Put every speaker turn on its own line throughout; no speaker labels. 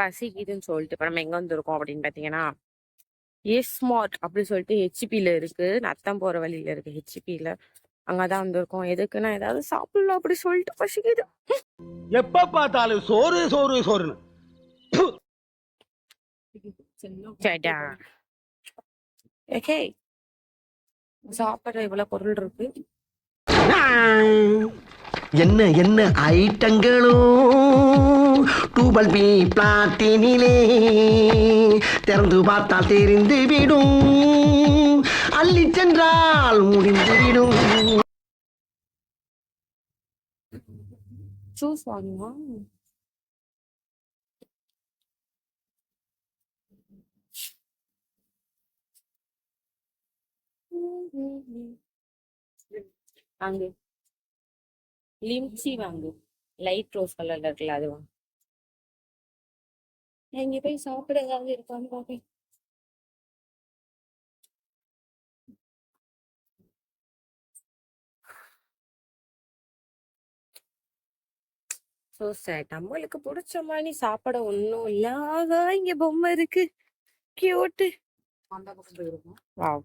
பசிக்குதுன்னு சொல்லிட்டு இப்ப நம்ம எங்க வந்திருக்கோம் அப்படின்னு பாத்தீங்கன்னா எஸ் ஸ்மார்ட் அப்படின்னு சொல்லிட்டு ஹெச்பில இருக்கு. நத்தம் போற வழியில இருக்கு ஹெச்பில அங்கதான் வந்திருக்கோம். எதுக்குன்னா ஏதாவது சாப்பிடலாம் அப்படி சொல்லிட்டு பசிக்குது.
எப்ப பார்த்தாலும் சோறு சோறு சோறுன்னு.
சரிடா ஓகே சாப்பிட இவ்வளவு பொருள் இருக்கு.
என்ன என்ன ஐட்டங்களோ டூபல் பி பிளாட்டினிலே திறந்து பார்த்தால் தெரிந்து விடும். அள்ளி சென்றால்
முடிந்துவிடும் லிம்சி வாங்கு. லைட் ரோஸ் கலர்ல இருக்குல்ல அது வாங்கு. இங்க போய் சாப்பிட ஏதாவது இருக்கான்னு பாப்பேன். சோ சேட் நம்மளுக்கு பிடிச்ச மாதிரி சாப்பிட ஒண்ணும் இல்லாத இங்க பொம்மை இருக்கு. கியூட்டு வாவ்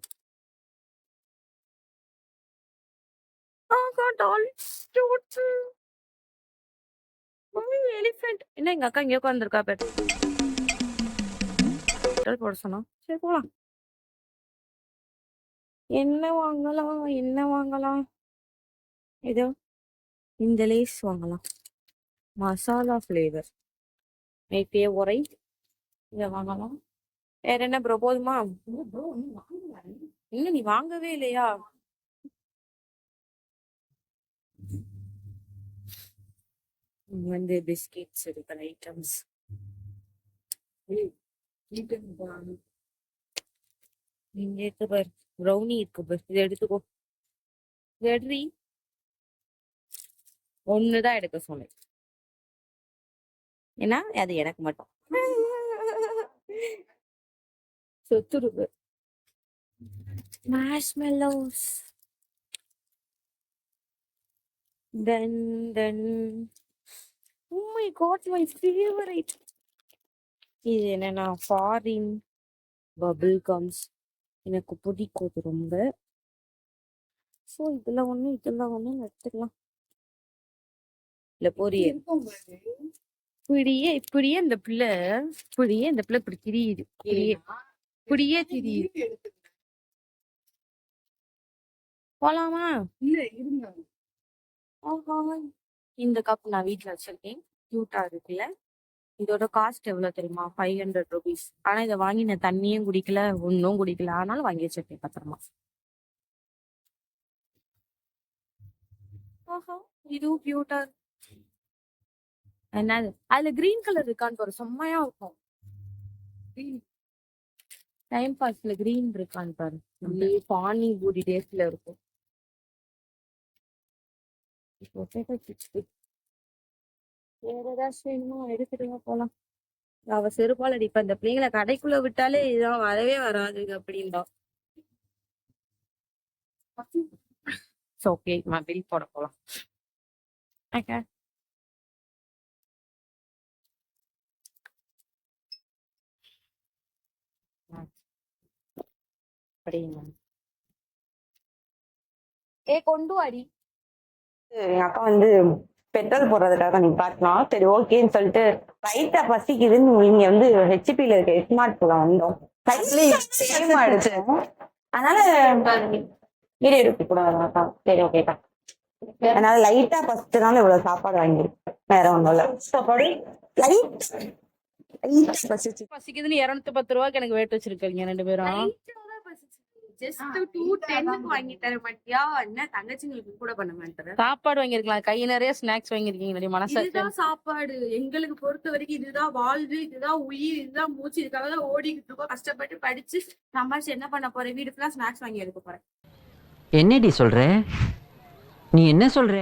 ஆகா டால் கியூட் எலிஃபென்ட் என்ன எங்க அக்கா இங்க உட்காந்துருக்கா பேர். போட சொன்னா. சரி போலாம். என்ன வாங்கலாம்? என்ன வாங்கலாம்? இதோ இந்த லேஸ் வாங்கலாம். மசாலா ஃப்ளேவர் மை உரை. இதை வாங்கலாம். வேற என்ன ப்ரோ போதுமா? இன்னும் நீ வாங்கவே இல்லையா? வந்து பிஸ்கெட்ஸ் இருக்கிற ஐட்டம்ஸ் இங்க இருக்கு ப்ரௌனி இருக்கு பார். இதை எடுத்துக்கோ. எடுறி ஒண்ணுதான் எடுக்க சொன்னேன். ஏன்னா அது எனக்கு மட்டும். சொத்துருக்கு marshmallows then then my god my favorite. இது என்னன்னா ஃபாரின் பபிள் கம்ஸ் எனக்கு பிடிக்கும் இது ரொம்ப. ஸோ இதுல ஒண்ணு இதுல ஒண்ணு எடுத்துக்கலாம். இல்ல பொரியல் இப்படியே இப்படியே இந்த பிள்ளை இப்படியே இந்த பிள்ளை இப்படி திரியுது. இப்படியே இப்படியே திரியுது. போலாமா? ஆஹா. இந்த கப் நான் வீட்ல வச்சிருக்கேன். கியூட்டா இருக்குல்ல? இதோட காஸ்ட் எவ்வளவு தெரியுமா? ஃபைவ் ஹண்ட்ரட் ருபீஸ் ஆனா இதை வாங்கி நான் தண்ணியும் குடிக்கல ஒன்னும் குடிக்கல. ஆனாலும் வாங்கி வச்சிருக்கேன் பத்திரமா. இதுவும் கியூட்டா என்னது? அதுல கிரீன் கலர் இருக்கான்னு பாரு செம்மையா இருக்கும். டைம் பாஸ்ல கிரீன் இருக்கான்னு பாரு. அப்படியே பானி பூரி டேஸ்ட்ல இருக்கும். வேற ஏதாச்சும் வேணுமோ எடுத்துட்டு போலாம். அவ செருப்பால் அடிப்பா இந்த பிள்ளைங்களை கடைக்குள்ள விட்டாலே இதான் வரவே வராது அப்படின்பா ஓகே நான் பில் போட போலாம். ஓகே ஏ கொண்டு வாடி.
எங்க அக்கா வந்து பெட்ரோல் போடுறதுக்காக நீ பாக்கலாம் சரி ஓகேன்னு சொல்லிட்டு லைட்டா பசிக்குதுன்னு நீங்க வந்து ஹெச்பில இருக்க ஸ்மார்ட் போல வந்தோம். ஆயிடுச்சு அதனால எடுக்க கூடாது அக்கா சரி ஓகேக்கா அதனால லைட்டா பசிச்சதுனால இவ்வளவு சாப்பாடு வாங்கிருக்கேன் வேற ஒண்ணும் இல்ல. சாப்பாடு? லைட் லைட்டா பசிச்சு.
பசிக்குதுன்னு இருநூத்தி பத்து ரூபாய்க்கு எனக்கு வேட்டு வச்சிருக்கீங்க ரெண்டு பேரும்.
ஜஸ்ட் டூ டென்னுக்கு வாங்கி தர மாட்டியா என்ன தங்கச்சிங்களுக்கு கூட பண்ண மாட்டேற?
சாப்பாடு வாங்கிருக்கலாம் கை நிறைய ஸ்நாக்ஸ் வாங்கிருக்கீங்க மனசாட்சி
இதுதான் சாப்பாடு. எங்களுக்கு பொறுத்த வரைக்கும் இதுதான் வாழ்வு இதுதான் உயிர் இதுதான் மூச்சு. இதுக்காக தான் ஓடிக்கிட்டு இருக்கோம். கஷ்டப்பட்டு படிச்சு சம்பாரிச்சு என்ன பண்ண போறேன்? வீடு ஃபுல்லா ஸ்நாக்ஸ் வாங்கி எடுக்க போறேன்.
என்னடி சொல்ற? நீ என்ன சொல்ற?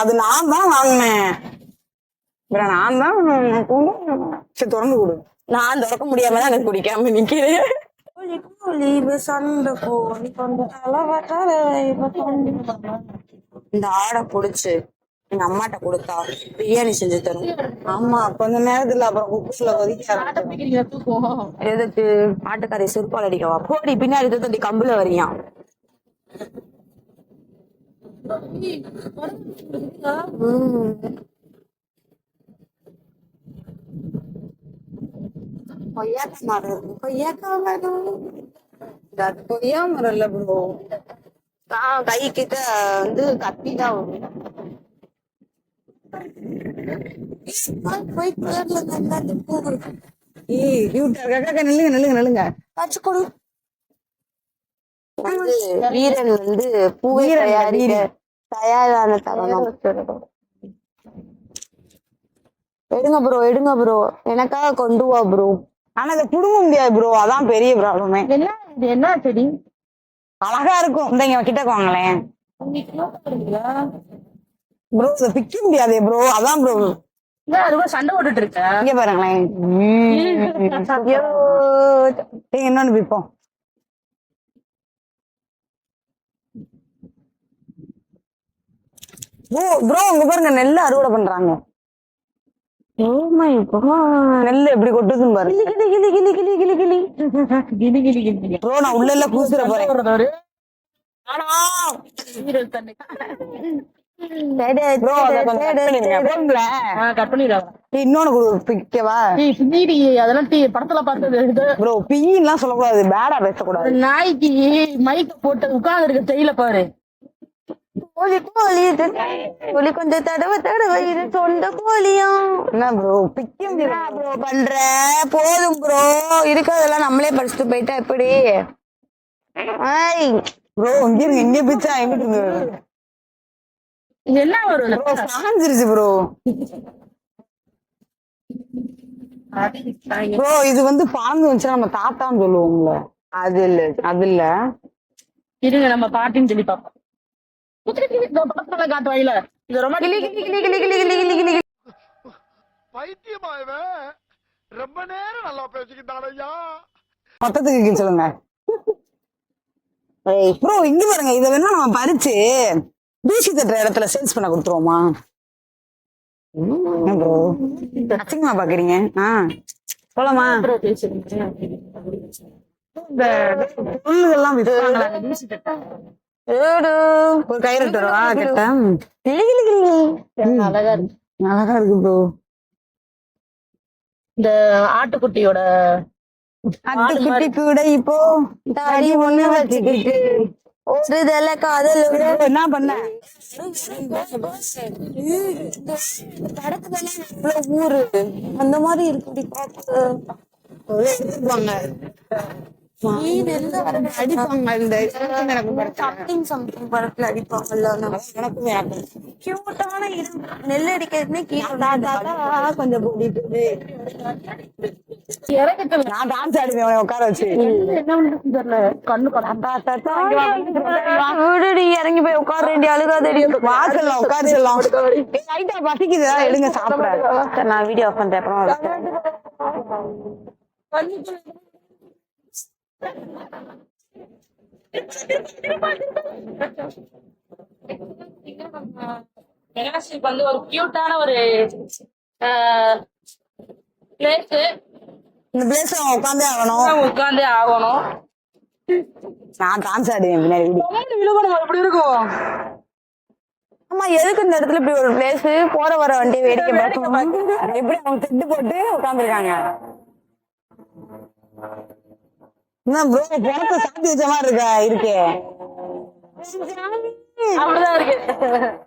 அது நான் தான் வாங்கினேன். நான் தான் சரி திறந்து கொடு. நான் திறக்க முடியாம தான் எனக்கு குடிக்காம நிக்கிறேன். இந்த ஆடை புடிச்சு எங்க அம்மாட்ட கொடுத்தா பிரியாணி செஞ்சு தரும். ஆமா கொஞ்ச நேரத்துல அப்புறம் குக்கர்ல கொதிக்க எதுக்கு? ஆட்டுக்கறி சிறுபால் அடிக்கவா? போடி பின்னாடி தூத்தி கம்புல வரியா? கொய்யாக்கா மரம் இருக்கு கொய்யாக்கா மரம் அது கொய்யா மரம் இல்ல ப்ரோ கை கிட்ட வந்து கத்தி தான் வரும் போய் கலர்ல நல்லா பூ ஏய் கியூட்டா இருக்கா நில்லுங்க நில்லுங்க நில்லுங்க காட்சி கொடு வீரன் வந்து பூவை தயாரிக்க தயாரான தருணம் எடுங்க ப்ரோ எடுங்க ப்ரோ. எனக்காக கொண்டு வா ப்ரோ. ஆனா இதை புடுங்க முடியாது ப்ரோ அதான் பெரிய ப்ராப்ளமே
என்ன இது என்ன செடி?
அழகா இருக்கும். இந்த இங்க கிட்ட வாங்களேன். ப்ரோ இதை பிக்க முடியாதே ப்ரோ அதான் ப்ரோ
சண்டை போட்டுட்டு இருக்க
இங்க பாருங்களேன். இன்னொன்னு பிப்போம் ஓ ப்ரோ உங்க பாருங்க நெல்லு அறுவடை பண்றாங்க. நெல்லு எப்படி கொட்டுதுன்னு பாருங்க கிளி கிளி கிளி கிளி கிளி கிளி
கிளி. கிளி கிளி கிளி
ப்ரோ நான் உள்ள எல்லாம் பூசுற போறேன். ப்ரோ ப்ரோ சொல்லக்கூடாது பேடா பேசக்கூடாது.
நாய்க்கு மைக்க போட்டு உட்கார்ந்து இருக்க செய்யல பாரு.
கோழி கோழி இது கோழி கொஞ்சம் தடவை தடவை இது சொந்த கோழியும் என்ன ப்ரோ பிக்க ப்ரோ பண்ற? போதும் ப்ரோ இருக்கிறதெல்லாம் நம்மளே படிச்சுட்டு போயிட்டா எப்படி? ஐய் ப்ரோ இங்க இங்க பிச்சா எங்கிட்டு
என்ன வரும்
ப்ரோ சாஞ்சிருச்சு ப்ரோ ப்ரோ இது வந்து பாந்து வந்துச்சுன்னா நம்ம தாத்தான்னு சொல்லுவோம்ல. அது இல்ல அது இல்ல.
இருங்க நம்ம பாட்டின்னு சொல்லி படத்துல காட்டுவாயில
இந்த சொல்லுங்க இங்க பாருங்க இத வேணா பறிச்சு. தூசி தட்டுற இடத்துல சேல்ஸ் பண்ண கொடுத்துருவோமா ப்ரோ அசிங்கமா பாக்குறீங்க ஆ போலாமா இந்த பொருள்கள்லாம் விற்பாங்களா ஒரு கயிறு எடுத்துருவா கிட்ட. கிளி கிளி கிளி
அழகா இருக்கு.
அழகா இருக்கு ப்ரோ
இந்த ஆட்டுக்குட்டியோட
அட்டு குட்டி கூட இப்போ தாடி ஒண்ணு வச்சுக்கிட்டு ஒரு தல காதல். என்ன பண்ண? ஊரு. அந்த மாதிரி இருக்குடி பாத்து. அடிப்பாங்க இந்த சம்திங் சம்திங் படத்துல அடிப்பாங்கல்ல எனக்கும் கியூட்டான நெல் அடிக்கிறதுனே கொஞ்சம் கூட்டிட்டு நான் டான்ஸ் ஆடுவேன் உட்கார வச்சு. இறங்கி போய் உட்கார வேண்டிய அழுகாதடி வாசல்ல உட்கார. சொல்லலாம் லைட்டா பசிக்குது. எடுங்க சாப்பிட. நான் வீடியோ பண்றேன் அப்புறம்
மெகாஸ்டிக் வந்து ஒரு கியூட்டான ஒரு பிளேஸ்
இந்த அவன் உட்காந்தே ஆகணும்.
உட்காந்தே ஆகணும்.
நான் டான்ஸ் ஆடுவேன் பின்னாடி.
விழுகணும்? எப்படி இருக்கும்?
ஆமா எதுக்கு இந்த இடத்துல இப்படி ஒரு பிளேஸ் போற வர வண்டி வேடிக்கை பார்க்கணும். எப்படி அவங்க திட்டு போட்டு உட்காந்துருக்காங்க என்ன ப்ரோ பணத்தை சாத்தி வச்ச மாதிரி இருக்கா? இருக்கே.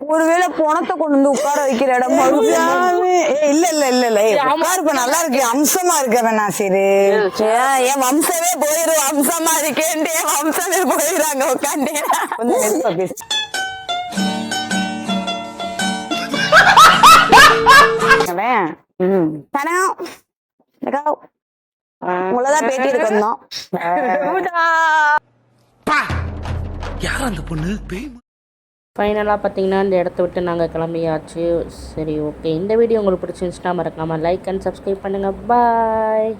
ஒருவேளை பணத்தை கொண்டு வந்து உட்கார வைக்கிற இடம் இல்ல இல்ல இல்ல இல்ல. ஏய், உட்காரு இப்ப நல்லா இருக்கு. அம்சமா இருக்க வேணா சரி என் வம்சமே போயிரும். அம்சமா இருக்கேன்ட்டு என் வம்சமே போயிடுறாங்க உட்காந்து? கொஞ்சம் உங்களதான் பேட்டி எடுக்க வந்தோம்
ஃபைனலாக பார்த்தீங்கன்னா இந்த இடத்த விட்டு நாங்கள் கிளம்பியாச்சு. சரி ஓகே இந்த வீடியோ உங்களுக்கு பிடிச்சிருந்துச்சுன்னா மறக்காமல் லைக் அண்ட் சப்ஸ்கிரைப் பண்ணுங்கள் பாய்